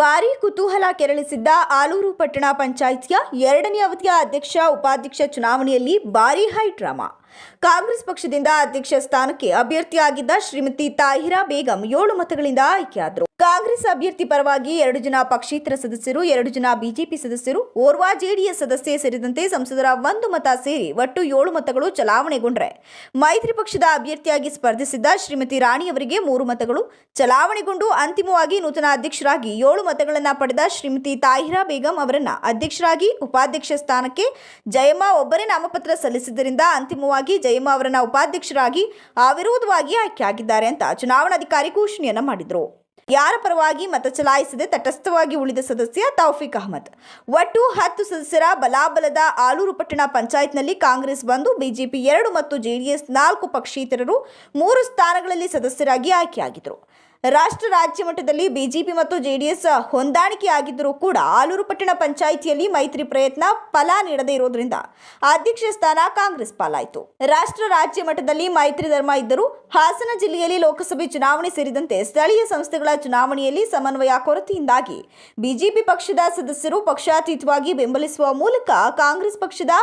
ಭಾರೀ ಕುತೂಹಲ ಕೆರಳಿಸಿದ್ದ ಆಲೂರು ಪಟ್ಟಣ ಪಂಚಾಯಿತಿಯ ಎರಡನೇ ಅವಧಿಯ ಅಧ್ಯಕ್ಷ, ಉಪಾಧ್ಯಕ್ಷ ಚುನಾವಣೆಯಲ್ಲಿ ಭಾರೀ ಹೈ ಡ್ರಾಮಾ. ಕಾಂಗ್ರೆಸ್ ಪಕ್ಷದಿಂದ ಅಧ್ಯಕ್ಷ ಸ್ಥಾನಕ್ಕೆ ಅಭ್ಯರ್ಥಿಯಾಗಿದ್ದ ಶ್ರೀಮತಿ ತಾಹಿರಾ ಬೇಗಂ ಏಳು ಮತಗಳಿಂದ ಆಯ್ಕೆಯಾದರು. ಕಾಂಗ್ರೆಸ್ ಅಭ್ಯರ್ಥಿ ಪರವಾಗಿ ಎರಡು ಜನ ಪಕ್ಷೇತರ ಸದಸ್ಯರು, ಎರಡು ಜನ ಬಿಜೆಪಿ ಸದಸ್ಯರು, ಓರ್ವ ಜೆಡಿಎಸ್ ಸದಸ್ಯ ಸೇರಿದಂತೆ ಸಂಸದರ ಒಂದು ಮತ ಸೇರಿ ಒಟ್ಟು ಏಳು ಮತಗಳು ಚಲಾವಣೆಗೊಂಡ್ರೆ. ಮೈತ್ರಿ ಪಕ್ಷದ ಅಭ್ಯರ್ಥಿಯಾಗಿ ಸ್ಪರ್ಧಿಸಿದ್ದ ಶ್ರೀಮತಿ ರಾಣಿ ಅವರಿಗೆ ಮೂರು ಮತಗಳು. ಚಲಾವಣೆಗೊಂಡು ಅಂತಿಮವಾಗಿ ನೂತನ ಅಧ್ಯಕ್ಷರಾಗಿ ಏಳು ಮತಗಳನ್ನು ಪಡೆದ ಶ್ರೀಮತಿ ತಾಹಿರಾ ಬೇಗಂ ಅವರನ್ನು ಅಧ್ಯಕ್ಷರಾಗಿ ಉಪಾಧ್ಯಕ್ಷ ಸ್ಥಾನಕ್ಕೆ ಜಯಮ್ಮ ಒಬ್ಬರೇ ನಾಮಪತ್ರ ಸಲ್ಲಿಸಿದ್ದರಿಂದ ಅಂತಿಮವಾಗಿ ಜಯಮ್ಮ ಅವರನ್ನು ಉಪಾಧ್ಯಕ್ಷರಾಗಿ ಅವಿರೋಧವಾಗಿ ಆಯ್ಕೆಯಾಗಿದ್ದಾರೆ ಅಂತ ಚುನಾವಣಾಧಿಕಾರಿ ಘೋಷಣೆಯನ್ನು ಮಾಡಿದ್ರು. ಯಾರ ಪರವಾಗಿ ಮತ ಚಲಾಯಿಸದೆ ತಟಸ್ಥವಾಗಿ ಉಳಿದ ಸದಸ್ಯ ತೌಫಿಕ್ ಅಹಮದ್. ಒಟ್ಟು ಹತ್ತು ಸದಸ್ಯರ ಬಲಾಬಲದ ಆಲೂರು ಪಟ್ಟಣ ಪಂಚಾಯತ್ನಲ್ಲಿ ಕಾಂಗ್ರೆಸ್ ಒಂದು ಬಿಜೆಪಿ ಎರಡು ಮತ್ತು ಜೆಡಿಎಸ್ ನಾಲ್ಕು ಪಕ್ಷೇತರರು ಮೂರು ಸ್ಥಾನಗಳಲ್ಲಿ ಸದಸ್ಯರಾಗಿ ಆಯ್ಕೆಯಾಗಿದ್ದರು. ರಾಷ್ಟ್ರ ರಾಜ್ಯ ಮಟ್ಟದಲ್ಲಿ ಬಿಜೆಪಿ ಮತ್ತು ಜೆಡಿಎಸ್ ಹೊಂದಾಣಿಕೆಯಾಗಿದ್ದರೂ ಕೂಡ ಆಲೂರು ಪಟ್ಟಣ ಪಂಚಾಯಿತಿಯಲ್ಲಿ ಮೈತ್ರಿ ಪ್ರಯತ್ನ ಫಲ ನೀಡದೇ ಇರೋದ್ರಿಂದ ಅಧ್ಯಕ್ಷ ಸ್ಥಾನ ಕಾಂಗ್ರೆಸ್ ಪಾಲಾಯಿತು. ರಾಷ್ಟ್ರ ರಾಜ್ಯ ಮಟ್ಟದಲ್ಲಿ ಮೈತ್ರಿ ಧರ್ಮ ಇದ್ದರೂ ಹಾಸನ ಜಿಲ್ಲೆಯಲ್ಲಿ ಲೋಕಸಭೆ ಚುನಾವಣೆ ಸೇರಿದಂತೆ ಸ್ಥಳೀಯ ಸಂಸ್ಥೆಗಳ ಚುನಾವಣೆಯಲ್ಲಿ ಸಮನ್ವಯ ಕೊರತೆಯಿಂದಾಗಿ ಬಿಜೆಪಿ ಪಕ್ಷದ ಸದಸ್ಯರು ಪಕ್ಷಾತೀತವಾಗಿ ಬೆಂಬಲಿಸುವ ಮೂಲಕ ಕಾಂಗ್ರೆಸ್ ಪಕ್ಷದ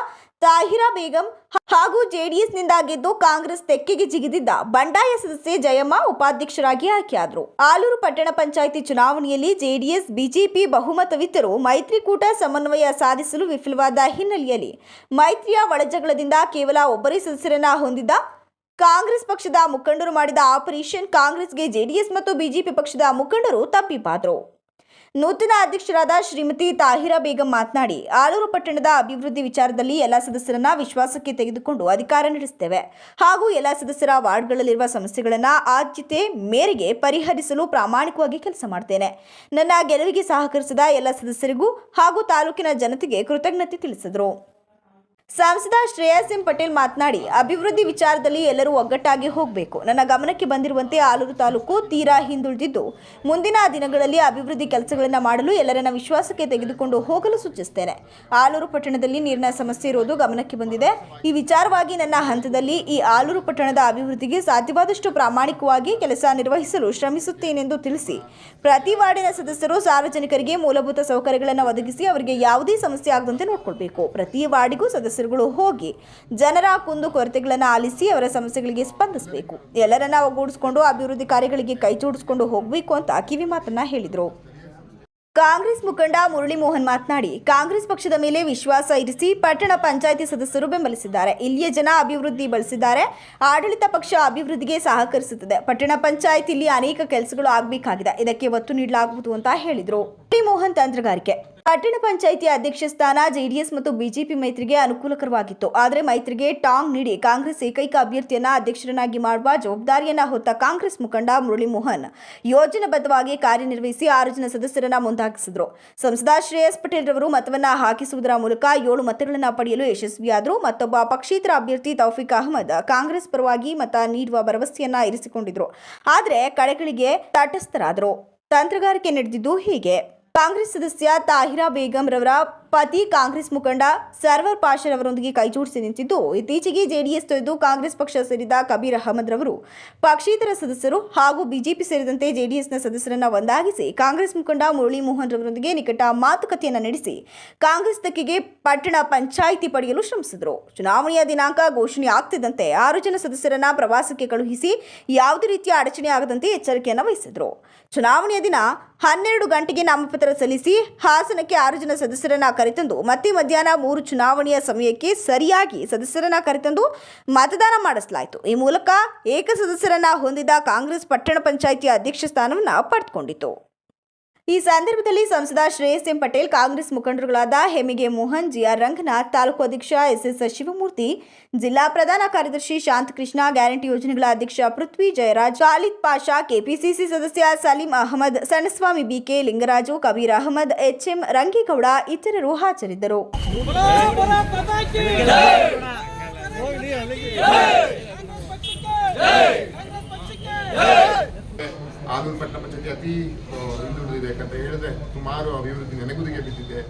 ತಾಹಿರಾ ಬೇಗಂ ಹಾಗೂ ಜೆಡಿಎಸ್ನಿಂದ ಗೆದ್ದು ಕಾಂಗ್ರೆಸ್ ತೆಕ್ಕೆಗೆ ಜಿಗಿದಿದ್ದ ಬಂಡಾಯ ಸದಸ್ಯೆ ಜಯಮ್ಮ ಉಪಾಧ್ಯಕ್ಷರಾಗಿ ಆಯ್ಕೆಯಾದರು. ಆಲೂರು ಪಟ್ಟಣ ಪಂಚಾಯಿತಿ ಚುನಾವಣೆಯಲ್ಲಿ ಜೆಡಿಎಸ್, ಬಿಜೆಪಿ ಬಹುಮತವಿದ್ದರೂ ಮೈತ್ರಿಕೂಟ ಸಮನ್ವಯ ಸಾಧಿಸಲು ವಿಫಲವಾದ ಹಿನ್ನೆಲೆಯಲ್ಲಿ ಮೈತ್ರಿಯ ಒಳಜಗಳದಿಂದ ಕೇವಲ ಒಬ್ಬರೇ ಸದಸ್ಯರನ್ನ ಹೊಂದಿದ್ದ ಕಾಂಗ್ರೆಸ್ ಪಕ್ಷದ ಮುಖಂಡರು ಮಾಡಿದ ಆಪರೇಷನ್ ಕಾಂಗ್ರೆಸ್ಗೆ ಜೆಡಿಎಸ್ ಮತ್ತು ಬಿಜೆಪಿ ಪಕ್ಷದ ಮುಖಂಡರು ತಪ್ಪಿಪಾದರು. ನೂತನ ಅಧ್ಯಕ್ಷರಾದ ಶ್ರೀಮತಿ ತಾಹಿರಾ ಬೇಗಂ ಮಾತನಾಡಿ, ಆಲೂರು ಪಟ್ಟಣದ ಅಭಿವೃದ್ಧಿ ವಿಚಾರದಲ್ಲಿ ಎಲ್ಲ ಸದಸ್ಯರನ್ನ ವಿಶ್ವಾಸಕ್ಕೆ ತೆಗೆದುಕೊಂಡು ಅಧಿಕಾರ ನಡೆಸುತ್ತೇವೆ. ಹಾಗೂ ಎಲ್ಲ ಸದಸ್ಯರ ವಾರ್ಡ್ಗಳಲ್ಲಿರುವ ಸಮಸ್ಯೆಗಳನ್ನು ಆದ್ಯತೆ ಮೇರೆಗೆ ಪರಿಹರಿಸಲು ಪ್ರಾಮಾಣಿಕವಾಗಿ ಕೆಲಸ ಮಾಡ್ತೇನೆ. ನನ್ನ ಗೆಲುವಿಗೆ ಸಹಕರಿಸಿದ ಎಲ್ಲ ಸದಸ್ಯರಿಗೂ ಹಾಗೂ ತಾಲೂಕಿನ ಜನತೆಗೆ ಕೃತಜ್ಞತೆ ತಿಳಿಸಿದರು. ಸಂಸದ ಶ್ರೇಯಸ್ ಎಂ ಪಟೇಲ್ ಮಾತನಾಡಿ, ಅಭಿವೃದ್ಧಿ ವಿಚಾರದಲ್ಲಿ ಎಲ್ಲರೂ ಒಗ್ಗಟ್ಟಾಗಿ ಹೋಗಬೇಕು. ನನ್ನ ಗಮನಕ್ಕೆ ಬಂದಿರುವಂತೆ ಆಲೂರು ತಾಲೂಕು ತೀರಾ ಹಿಂದುಳಿದಿದ್ದು, ಮುಂದಿನ ದಿನಗಳಲ್ಲಿ ಅಭಿವೃದ್ಧಿ ಕೆಲಸಗಳನ್ನು ಮಾಡಲು ಎಲ್ಲರನ್ನ ವಿಶ್ವಾಸಕ್ಕೆ ತೆಗೆದುಕೊಂಡು ಹೋಗಲು ಸೂಚಿಸುತ್ತೇನೆ ಆಲೂರು ಪಟ್ಟಣದಲ್ಲಿ ನೀರಿನ ಸಮಸ್ಯೆ ಇರುವುದು ಗಮನಕ್ಕೆ ಬಂದಿದೆ. ಈ ವಿಚಾರವಾಗಿ ನನ್ನ ಹಂತದಲ್ಲಿ ಈ ಆಲೂರು ಪಟ್ಟಣದ ಅಭಿವೃದ್ಧಿಗೆ ಸಾಧ್ಯವಾದಷ್ಟು ಪ್ರಾಮಾಣಿಕವಾಗಿ ಕೆಲಸ ನಿರ್ವಹಿಸಲು ಶ್ರಮಿಸುತ್ತೇನೆಂದು ತಿಳಿಸಿ, ಪ್ರತಿ ವಾರ್ಡಿನ ಸದಸ್ಯರು ಸಾರ್ವಜನಿಕರಿಗೆ ಮೂಲಭೂತ ಸೌಕರ್ಯಗಳನ್ನು ಒದಗಿಸಿ ಅವರಿಗೆ ಯಾವುದೇ ಸಮಸ್ಯೆ ಆಗದಂತೆ ನೋಡಿಕೊಳ್ಬೇಕು. ಪ್ರತಿ ವಾರ್ಡಿಗೂ ಸದಸ್ಯರುಗಳು ಹೋಗಿ ಜನರ ಕುಂದು ಕೊರತೆಗಳನ್ನು ಆಲಿಸಿ ಅವರ ಸಮಸ್ಯೆಗಳಿಗೆ ಸ್ಪಂದಿಸಬೇಕು. ಎಲ್ಲರನ್ನ ಒಗ್ಗೂಡಿಸಿಕೊಂಡು ಅಭಿವೃದ್ಧಿ ಕಾರ್ಯಗಳಿಗೆ ಕೈ ಜೋಡಿಸಿಕೊಂಡು ಹೋಗಬೇಕು ಅಂತ ಕಿವಿ ಮಾತನ್ನ ಹೇಳಿದರು. ಕಾಂಗ್ರೆಸ್ ಮುಖಂಡ ಮುರಳಿ ಮೋಹನ್ ಮಾತನಾಡಿ, ಕಾಂಗ್ರೆಸ್ ಪಕ್ಷದ ಮೇಲೆ ವಿಶ್ವಾಸ ಇರಿಸಿ ಪಟ್ಟಣ ಪಂಚಾಯಿತಿ ಸದಸ್ಯರು ಬೆಂಬಲಿಸಿದ್ದಾರೆ. ಇಲ್ಲಿಯ ಜನ ಅಭಿವೃದ್ಧಿ ಬಳಸಿದ್ದಾರೆ. ಆಡಳಿತ ಪಕ್ಷ ಅಭಿವೃದ್ಧಿಗೆ ಸಹಕರಿಸುತ್ತದೆ. ಪಟ್ಟಣ ಪಂಚಾಯಿತಿಯಲ್ಲಿ ಅನೇಕ ಕೆಲಸಗಳು ಆಗಬೇಕಾಗಿದೆ. ಇದಕ್ಕೆ ಒತ್ತು ನೀಡಲಾಗುವುದು ಅಂತ ಹೇಳಿದರು. ಮೋಹನ್ ತಂತ್ರಗಾರಿಕೆ. ಪಟ್ಟಣ ಪಂಚಾಯಿತಿ ಅಧ್ಯಕ್ಷ ಸ್ಥಾನ ಜೆಡಿಎಸ್ ಮತ್ತು ಬಿಜೆಪಿ ಮೈತ್ರಿಗೆ ಅನುಕೂಲಕರವಾಗಿತ್ತು. ಆದರೆ ಮೈತ್ರಿಗೆ ಟಾಂಗ್ ನೀಡಿ ಕಾಂಗ್ರೆಸ್ ಏಕೈಕ ಅಭ್ಯರ್ಥಿಯನ್ನ ಅಧ್ಯಕ್ಷರನ್ನಾಗಿ ಮಾಡುವ ಜವಾಬ್ದಾರಿಯನ್ನ ಹೊತ್ತ ಕಾಂಗ್ರೆಸ್ ಮುಖಂಡ ಮುರಳಿ ಮೋಹನ್ ಯೋಜನಾಬದ್ಧವಾಗಿ ಕಾರ್ಯನಿರ್ವಹಿಸಿ ಆರು ಜನ ಸದಸ್ಯರನ್ನ ಮುಂದಾಗಿಸಿದ್ರು. ಸಂಸದ ಶ್ರೇಯಸ್ ಪಟೇಲ್ ರವರು ಮತವನ್ನ ಹಾಕಿಸುವುದರ ಮೂಲಕ ಏಳು ಮತಗಳನ್ನ ಪಡೆಯಲು ಯಶಸ್ವಿಯಾದರು. ಮತ್ತೊಬ್ಬ ಪಕ್ಷೇತರ ಅಭ್ಯರ್ಥಿ ತೌಫಿಕ್ ಅಹಮದ್ ಕಾಂಗ್ರೆಸ್ ಪರವಾಗಿ ಮತ ನೀಡುವ ಭರವಸೆಯನ್ನ ಇರಿಸಿಕೊಂಡಿದ್ರು. ಆದರೆ ಕಡೆಗಳಿಗೆ ತಟಸ್ಥರಾದರು. ತಂತ್ರಗಾರಿಕೆ ನಡೆದಿದ್ದು ಹೀಗೆ. ಕಾಂಗ್ರೆಸ್ ಸದಸ್ಯ ತಾಹಿರಾ ಬೇಗಂ ರವರ ಪತಿ ಕಾಂಗ್ರೆಸ್ ಮುಖಂಡ ಸರ್ವರ್ ಪಾಷರವರೊಂದಿಗೆ ಕೈಜೋಡಿಸಿ ನಿಂತಿದ್ದು. ಇತ್ತೀಚೆಗೆ ಜೆಡಿಎಸ್ ತೊರೆದು ಕಾಂಗ್ರೆಸ್ ಪಕ್ಷ ಸೇರಿದ ಕಬೀರ್ ಅಹಮದ್ ರವರು ಪಕ್ಷೇತರ ಸದಸ್ಯರು ಹಾಗೂ ಬಿಜೆಪಿ ಸೇರಿದಂತೆ ಜೆಡಿಎಸ್ನ ಸದಸ್ಯರನ್ನ ಒಂದಾಗಿಸಿ ಕಾಂಗ್ರೆಸ್ ಮುಖಂಡ ಮುರಳಿ ಮೋಹನ್ ರವರೊಂದಿಗೆ ನಿಕಟ ಮಾತುಕತೆಯನ್ನು ನಡೆಸಿ ಕಾಂಗ್ರೆಸ್ ದಕ್ಕಿಗೆ ಪಟ್ಟಣ ಪಂಚಾಯಿತಿ ಪಡೆಯಲು ಶ್ರಮಿಸಿದರು. ಚುನಾವಣೆಯ ದಿನಾಂಕ ಘೋಷಣೆ ಆಗ್ತಿದ್ದಂತೆ ಆರು ಜನ ಸದಸ್ಯರನ್ನ ಪ್ರವಾಸಕ್ಕೆ ಕಳುಹಿಸಿ ಯಾವುದೇ ರೀತಿಯ ಅಡಚಣೆ ಆಗದಂತೆ ಎಚ್ಚರಿಕೆಯನ್ನು ವಹಿಸಿದರು. ಚುನಾವಣೆಯ ದಿನ ಹನ್ನೆರಡು ಗಂಟೆಗೆ ನಾಮಪತ್ರ ಸಲ್ಲಿಸಿ ಹಾಸನಕ್ಕೆ ಆರು ಜನ ಸದಸ್ಯರನ್ನ ಕರೆತಂದು. ಮತ್ತೆ ಮಧ್ಯಾಹ್ನ ಮೂರು ಚುನಾವಣೆಯ ಸಮಯಕ್ಕೆ ಸರಿಯಾಗಿ ಸದಸ್ಯರನ್ನ ಕರೆತಂದು ಮತದಾನ ಮಾಡಿಸಲಾಯಿತು. ಈ ಮೂಲಕ ಏಕ ಸದಸ್ಯರನ್ನ ಹೊಂದಿದ ಕಾಂಗ್ರೆಸ್ ಪಟ್ಟಣ ಪಂಚಾಯಿತಿ ಅಧ್ಯಕ್ಷ ಸ್ಥಾನವನ್ನು ಪಡೆದುಕೊಂಡಿತು. सदर्भली संसद श्रेयस एम पटेल कांग्रेस मुखंड हेमे मोहन जिआर रंगनाथ तालूक अध्यक्ष एसएस शिवमूर्ति जिला प्रधान कार्यदर्शी शांत कृष्ण ग्यारंटी योजना अध्यक्ष पृथ्वी जयराज खालिद पाषा केपीसी सदस्य सलीम अहमद सणस्वामी बीके लिंगराजु कबीर अहमद एचएँ रंगेगौड़ इतर हाजर आनंदपट जी अति ಆ, ಹಿಂದುಳಿದಿದೆ ಯಾಕಂತ ಹೇಳಿದ್ರೆ ಸುಮಾರು ಅಭಿವೃದ್ಧಿ ನೆನೆಗುದಿಗೆ ಬಿದ್ದಿದೆ.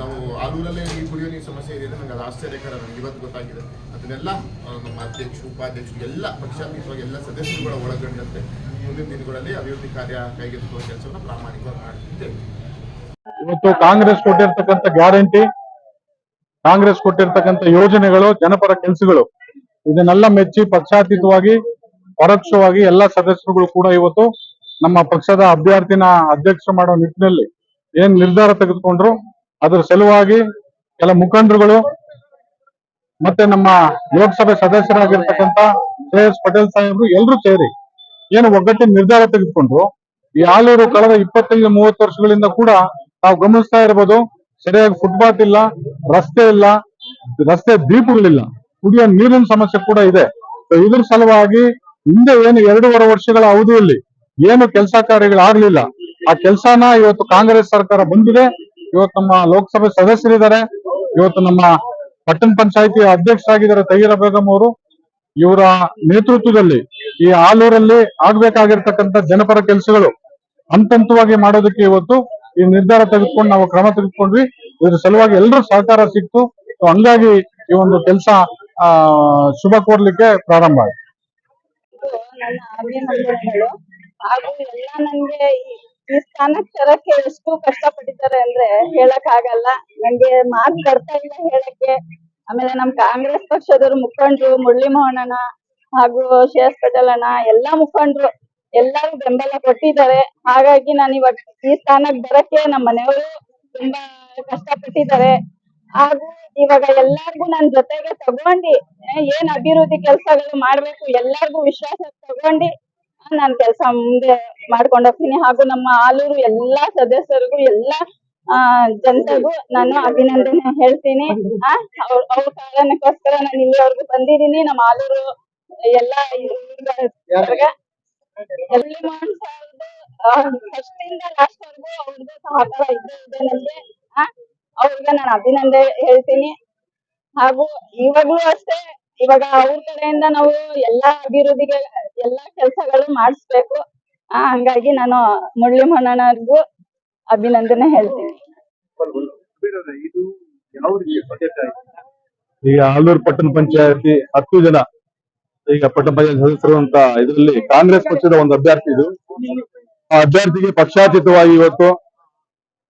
ನಾವು ಆಲೂರಲ್ಲೇ ಈ ಕುಡಿಯೋ ನೀರು ಸಮಸ್ಯೆ ಇದೆ ನಂಗೆ ಅದು ಆಶ್ಚರ್ಯಕರ ನನಗೆ ಇವತ್ತು ಗೊತ್ತಾಗಿದೆ. ಅದನ್ನೆಲ್ಲ ನಮ್ಮ ಅಧ್ಯಕ್ಷರು ಉಪಾಧ್ಯಕ್ಷರು ಎಲ್ಲ ಪಕ್ಷಾತೀತವಾಗಿ ಎಲ್ಲ ಸದಸ್ಯರುಗಳ ಒಳಗೊಂಡಂತೆ ಮುಂದಿನ ದಿನಗಳಲ್ಲಿ ಅಭಿವೃದ್ಧಿ ಕಾರ್ಯ ಕೈಗೆತ್ತಿಕೊಳ್ಳುವ ಕೆಲಸವನ್ನು ಪ್ರಾಮಾಣಿಕವಾಗಿ ಮಾಡುತ್ತಿದ್ದೇವೆ ಇವತ್ತು ಕಾಂಗ್ರೆಸ್ ಕೊಟ್ಟಿರ್ತಕ್ಕಂಥ ಗ್ಯಾರಂಟಿ ಕಾಂಗ್ರೆಸ್ ಕೊಟ್ಟಿರ್ತಕ್ಕಂಥ ಯೋಜನೆಗಳು ಜನಪರ ಕೆಲಸಗಳು ಇದನ್ನೆಲ್ಲ ಮೆಚ್ಚಿ ಪಕ್ಷಾತೀತವಾಗಿ ಪರೋಕ್ಷವಾಗಿ ಎಲ್ಲ ಸದಸ್ಯರುಗಳು ಕೂಡ ಇವತ್ತು ನಮ್ಮ ಪಕ್ಷದ ಅಭ್ಯರ್ಥಿನ ಅಧ್ಯಕ್ಷ ಮಾಡೋ ನಿಟ್ಟಿನಲ್ಲಿ ಏನ್ ನಿರ್ಧಾರ ತೆಗೆದುಕೊಂಡ್ರು, ಅದರ ಸಲುವಾಗಿ ಕೆಲ ಮುಖಂಡರುಗಳು ಮತ್ತೆ ನಮ್ಮ ಲೋಕಸಭೆ ಸದಸ್ಯರಾಗಿರ್ತಕ್ಕಂಥ ಶ್ರೇಯಸ್ ಪಟೇಲ್ ಸಾಹೇಬ್ರು ಎಲ್ಲರೂ ಸೇರಿ ಏನು ಒಗ್ಗಟ್ಟಿನ ನಿರ್ಧಾರ ತೆಗೆದುಕೊಂಡ್ರು. ಈ ಆಲೂರು ಕಳೆದ ಇಪ್ಪತ್ತೈದು, ಮೂವತ್ತು ವರ್ಷಗಳಿಂದ ಕೂಡ ನಾವು ಗಮನಿಸ್ತಾ ಇರಬಹುದು ಸರಿಯಾಗಿ ಫುಟ್ಪಾತ್ ಇಲ್ಲ, ರಸ್ತೆ ಇಲ್ಲ, ರಸ್ತೆ ದೀಪಗಳಿಲ್ಲ, ಕುಡಿಯೋ ನೀರಿನ ಸಮಸ್ಯೆ ಕೂಡ ಇದೆ. ಇದ್ರ ಸಲುವಾಗಿ ಹಿಂದೆ ಏನು ಎರಡೂವರೆ ವರ್ಷಗಳ ಅವಧಿಯಲ್ಲಿ ಏನು ಕೆಲಸ ಕಾರ್ಯಗಳಾಗ್ಲಿಲ್ಲ ಆ ಕೆಲಸನ ಇವತ್ತು ಕಾಂಗ್ರೆಸ್ ಸರ್ಕಾರ ಬಂದಿದೆ. ಇವತ್ತು ನಮ್ಮ ಲೋಕಸಭೆ ಸದಸ್ಯರಿದ್ದಾರೆ. ಇವತ್ತು ನಮ್ಮ ಪಟ್ಟಣ ಪಂಚಾಯತಿ ಅಧ್ಯಕ್ಷರಾಗಿದ್ದಾರೆ ತೈರ ಬೇಗಂ ಅವರು. ಇವರ ನೇತೃತ್ವದಲ್ಲಿ ಈ ಆಲೂರಲ್ಲಿ ಆಗ್ಬೇಕಾಗಿರ್ತಕ್ಕಂಥ ಜನಪರ ಕೆಲಸಗಳು ಹಂತ ಹಂತವಾಗಿ ಮಾಡೋದಕ್ಕೆ ಇವತ್ತು ಈ ನಿರ್ಧಾರ ತೆಗೆದುಕೊಂಡು ನಾವು ಕ್ರಮ ತೆಗೆದುಕೊಂಡ್ವಿ. ಇದ್ರ ಸಲುವಾಗಿ ಎಲ್ಲರೂ ಸಹಕಾರ ಸಿಕ್ತು. ಹಂಗಾಗಿ ಈ ಒಂದು ಕೆಲಸ ಶುಭ ಕೋರ್ಲಿಕ್ಕೆ ಪ್ರಾರಂಭ ಆಯ್ತು. ಹಾಗೂ ಎಲ್ಲ ನಂಗೆ ಈ- ಸ್ಥಾನಕ್ ತರಕ್ಕೆ ಎಷ್ಟು ಕಷ್ಟ ಪಟ್ಟಿದ್ದಾರೆ ಅಂದ್ರೆ ಹೇಳಕ್ ಆಗಲ್ಲ. ನಂಗೆ ಮಾತು ಬರ್ತಾ ಇಲ್ಲ ಹೇಳಕ್ಕೆ. ಆಮೇಲೆ ನಮ್ ಕಾಂಗ್ರೆಸ್ ಪಕ್ಷದವ್ರು ಮುಖಂಡ್ರು ಮುರಳಿ ಮೋಹನಣ್ಣ ಹಾಗೂ ಶೇಷ್ ಪಟೇಲ್ ಅಣ್ಣ, ಎಲ್ಲಾ ಮುಖಂಡರು ಎಲ್ಲರೂ ಬೆಂಬಲ ಕೊಟ್ಟಿದ್ದಾರೆ. ಹಾಗಾಗಿ ನಾನು ಇವಾಗ ಈ ಸ್ಥಾನಕ್ ಬರಕ್ಕೆ ನಮ್ಮ ಮನೆಯವರು ತುಂಬಾ ಕಷ್ಟಪಟ್ಟಿದ್ದಾರೆ. ಹಾಗೂ ಇವಾಗ ಎಲ್ಲಾರ್ಗು ನನ್ ಜೊತೆಗೆ ತಗೊಂಡಿ, ಏನ್ ಅಭಿವೃದ್ಧಿ ಕೆಲಸಗಳು ಮಾಡ್ಬೇಕು ಎಲ್ಲಾರ್ಗು ವಿಶ್ವಾಸ ತಗೊಂಡಿ ನಾನ್ ಕೆಲಸ ಮುಂದೆ ಮಾಡ್ಕೊಂಡು ಹೋಗ್ತೀನಿ. ಹಾಗೂ ನಮ್ಮ ಆಲೂರು ಎಲ್ಲಾ ಸದಸ್ಯರಿಗೂ, ಎಲ್ಲಾ, ಆ ಜನತೆಗೂ ನಾನು ಅಭಿನಂದನೆ ಹೇಳ್ತೀನಿ. ಆ, ಅವ್ರ ಕಾರಣಕ್ಕೋಸ್ಕರ ನಾನು ಇಲ್ಲಿವರೆಗೂ ಬಂದಿದ್ದೀನಿ ನಮ್ಮ ಆಲೂರು ಎಲ್ಲಾ ಫಸ್ಟ್ ಇಂದ ಲಾಸ್ಟ್ ವರ್ಗೂ ಅವ್ರದ್ದು ಸಹಕಾರ ಇದ್ದೇ ಆ, ಅವ್ರಿಗೆ ನಾನು ಅಭಿನಂದನೆ ಹೇಳ್ತೀನಿ. ಹಾಗೂ ಇವಾಗ್ಲೂ ಅಷ್ಟೇ ಇವಾಗ ಅವ್ರ ಕಡೆಯಿಂದ ನಾವು ಎಲ್ಲಾ ಅಭಿವೃದ್ಧಿಗೆ, ಎಲ್ಲಾ ಕೆಲಸಗಳು ಮಾಡಿಸ್ಬೇಕು. ಆ, ಹಂಗಾಗಿ ನಾನು ಮುರಳಿ ಅಭಿನಂದನೆ ಹೇಳ್ತೀನಿ. ಈಗ ಆಲೂರು ಪಟ್ಟಣ ಪಂಚಾಯತಿ ಹತ್ತು ಜನ, ಈಗ ಪಟ್ಟಣ ಪಂಚಾಯತ್ ಸದಸ್ಯರು ಅಂತ ಇದರಲ್ಲಿ ಕಾಂಗ್ರೆಸ್ ಪಕ್ಷದ ಒಂದು ಅಭ್ಯರ್ಥಿ ಇದು. ಆ ಅಭ್ಯರ್ಥಿಗೆ ಪಕ್ಷಾತೀತವಾಗಿ ಇವತ್ತು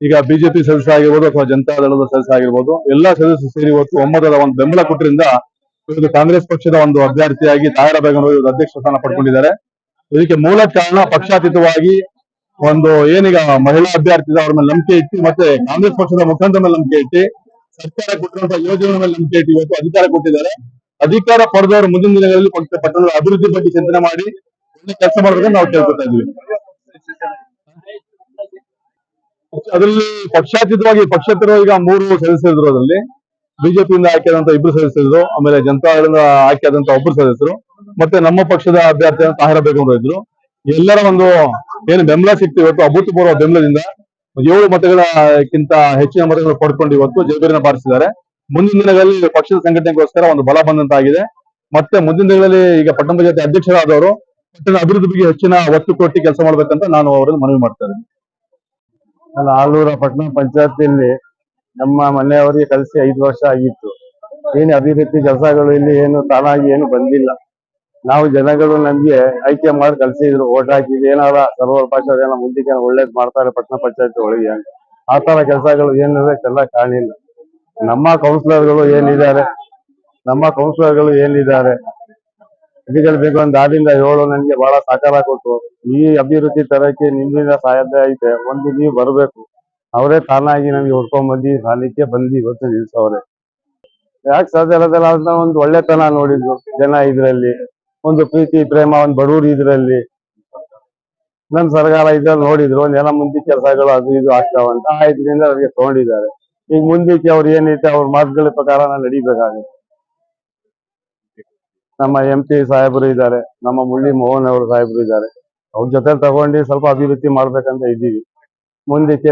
ಈಗ ಬಿಜೆಪಿ ಸದಸ್ಯ ಆಗಿರ್ಬೋದು ಅಥವಾ ಜನತಾ ದಳದ ಸದಸ್ಯ ಆಗಿರ್ಬೋದು, ಎಲ್ಲಾ ಸದಸ್ಯರು ಸೇರಿ ಇವತ್ತು ಒಮ್ಮತದ ಒಂದು ಬೆಂಬಲ ಕೊಟ್ಟರಿಂದ ಇವತ್ತು ಕಾಂಗ್ರೆಸ್ ಪಕ್ಷದ ಒಂದು ಅಭ್ಯರ್ಥಿಯಾಗಿ ತಾಯರ ಬೇಗಂ ಅವರು ಅಧ್ಯಕ್ಷ ಸ್ಥಾನ ಪಡ್ಕೊಂಡಿದ್ದಾರೆ. ಇದಕ್ಕೆ ಮೂಲ ಕಾರಣ ಪಕ್ಷಾತೀತವಾಗಿ ಒಂದು ಏನೀಗ ಮಹಿಳಾ ಅಭ್ಯರ್ಥಿ ಇದೆ, ಅವ್ರ ಮೇಲೆ ನಂಬಿಕೆ ಇಟ್ಟು ಮತ್ತೆ ಕಾಂಗ್ರೆಸ್ ಪಕ್ಷದ ಮುಖಂಡರ ಮೇಲೆ ನಂಬಿಕೆ ಇಟ್ಟು ಸರ್ಕಾರ ಕೊಟ್ಟಿರುವಂತಹ ಯೋಜನೆ ಮೇಲೆ ನಂಬಿಕೆ ಇಟ್ಟು ಇವತ್ತು ಅಧಿಕಾರ ಕೊಟ್ಟಿದ್ದಾರೆ. ಅಧಿಕಾರ ಪಡೆದವರು ಮುಂದಿನ ದಿನಗಳಲ್ಲಿ ಪಟ್ಟಣದ ಅಭಿವೃದ್ಧಿ ಬಗ್ಗೆ ಚಿಂತನೆ ಮಾಡಿ ಕೆಲಸ ಮಾಡಬೇಕಂತ ನಾವು ಕೇಳ್ಕೊತಾ ಇದ್ವಿ ಅದರಲ್ಲಿ ಪಕ್ಷಾತೀತವಾಗಿ ಪಕ್ಷೇತರ ಈಗ ಮೂರು ಸದಸ್ಯರು ಅದರಲ್ಲಿ. ಬಿಜೆಪಿಯಿಂದ ಆಯ್ಕೆಯಾದಂತ ಇಬ್ರು ಸದಸ್ಯರು ಆಮೇಲೆ ಜನತಾದಳದಿಂದ ಆಯ್ಕೆಯಾದಂತ ಒಬ್ರು ಸದಸ್ಯರು, ಮತ್ತೆ ನಮ್ಮ ಪಕ್ಷದ ಅಭ್ಯರ್ಥಿ ತಾಹಿರ ಬೇಗಂ ಇದ್ರು. ಎಲ್ಲರ ಒಂದು ಏನು ಬೆಂಬಲ ಸಿಕ್ತು ಇವತ್ತು, ಅಭೂತಪೂರ್ವ ಬೆಂಬಲದಿಂದ ಏಳು ಮತಗಳಕ್ಕಿಂತ ಹೆಚ್ಚಿನ ಮತಗಳು ಪಡ್ಕೊಂಡು ಇವತ್ತು ಜಯಬೇರಿನ ಬಾರಿಸಿದ್ದಾರೆ ಮುಂದಿನ ದಿನಗಳಲ್ಲಿ ಪಕ್ಷದ ಸಂಘಟನೆಗೋಸ್ಕರ ಒಂದು ಬಲ ಬಂದಂತಾಗಿದೆ. ಮತ್ತೆ ಮುಂದಿನ ದಿನಗಳಲ್ಲಿ ಈಗ ಪಟ್ಟಣ ಪಂಚಾಯತಿ ಅಧ್ಯಕ್ಷರಾದವರು ಪಟ್ಟಣ ಅಭಿವೃದ್ಧಿಗೆ ಹೆಚ್ಚಿನ ಒತ್ತು ಕೊಟ್ಟು ಕೆಲಸ ಮಾಡ್ಬೇಕಂತ ನಾನು ಅವರನ್ನು ಮನವಿ ಮಾಡ್ತೇನೆ ಅಲ್ಲ, ಆಲೂರ ಪಟ್ಟಣ ಪಂಚಾಯತಿಯಲ್ಲಿ ನಮ್ಮ ಮನೆಯವರಿಗೆ ಕಲಿಸಿ ಐದು ವರ್ಷ ಆಗಿತ್ತು. ಏನು ಅಭಿವೃದ್ಧಿ ಕೆಲಸಗಳು ಇಲ್ಲಿ ಏನು ತಾನಾಗಿ ಏನು ಬಂದಿಲ್ಲ. ನಾವು ಜನಗಳು ನಮ್ಗೆ ಆಯ್ಕೆ ಮಾಡಿ ಕಲಿಸಿದ್ರು, ಓಟ್ ಹಾಕಿ ಏನಾರ ಸರ್ವರ್ ಏನೋ ಮುಂದಕ್ಕೆ ಒಳ್ಳೇದ್ ಮಾಡ್ತಾರೆ ಪಟ್ಟಣ ಪಂಚಾಯತ್ ಒಳಗೆ ಆ ತರ ಕೆಲಸಗಳು ಏನಿದೆ ಎಲ್ಲ ಕಾಣಿಲ್ಲ. ನಮ್ಮ ಕೌನ್ಸಿಲರ್ಗಳು ಏನಿದ್ದಾರೆ? ನಮ್ಮ ಕೌನ್ಸಿಲರ್ಗಳು ಏನಿದ್ದಾರೆ? ಇದರಲ್ಲಿ ಬೇಕು ಒಂದು ಆರಿಂದ ಏಳು ನನಗೆ ಬಹಳ ಸಹಕಾರ ಕೊಟ್ಟು ಈ ಅಭಿವೃದ್ಧಿ ತರಕ್ಕೆ ನಿಮ್ಮಿಂದ ಸಾಧ್ಯ ಐತೆ. ಒಂದು ನೀವು ಬರಬೇಕು. ಅವರೇ ತಾನಾಗಿ ನಮ್ಗೆ ಹುಡ್ಕೊಂಡ್ ಬಂದು, ಸಾಲಿಕ್ಕೆ ಬಂದು, ಇವತ್ತು ನಿಲ್ಸವ್ರೆ. ಯಾಕೆ ಸಾಧ್ಯ ಇರೋದಿಲ್ಲ ಅಂತ ಒಂದು ಒಳ್ಳೆತನ ನೋಡಿದ್ರು ಜನ ಇದ್ರಲ್ಲಿ, ಒಂದು ಪ್ರೀತಿ, ಪ್ರೇಮ, ಒಂದು ಬಡವರು ಇದ್ರಲ್ಲಿ. ನಮ್ ಸರ್ಕಾರ ಇದ್ರಲ್ಲಿ ನೋಡಿದ್ರು ಒಂದೆಲ್ಲ ಮುಂದಿ ಕೆಲಸಗಳು ಅದು ಇದು ಆಗ್ತಾವಂತ ಆ ಇದರಿಂದ ಅವ್ರಿಗೆ ತಗೊಂಡಿದ್ದಾರೆ. ಈಗ ಮುಂದಕ್ಕೆ ಅವ್ರು ಏನೈತೆ ಅವ್ರ ಮಾತುಗಳ ಪ್ರಕಾರ ನಾನು ನಮ್ಮ ಎಂ ಪಿ ಸಾಹೇಬರು ಇದ್ದಾರೆ, ನಮ್ಮ ಮುಳ್ಳಿ ಮೋಹನ್ ಅವರು ಸಾಹೇಬರು ಇದ್ದಾರೆ. ಅವ್ರ ಜೊತೆ ತಗೊಂಡು ಸ್ವಲ್ಪ ಅಭಿವೃದ್ಧಿ ಮಾಡ್ಬೇಕಂತ ಇದ್ದೀವಿ. ಮುಂದಕ್ಕೆ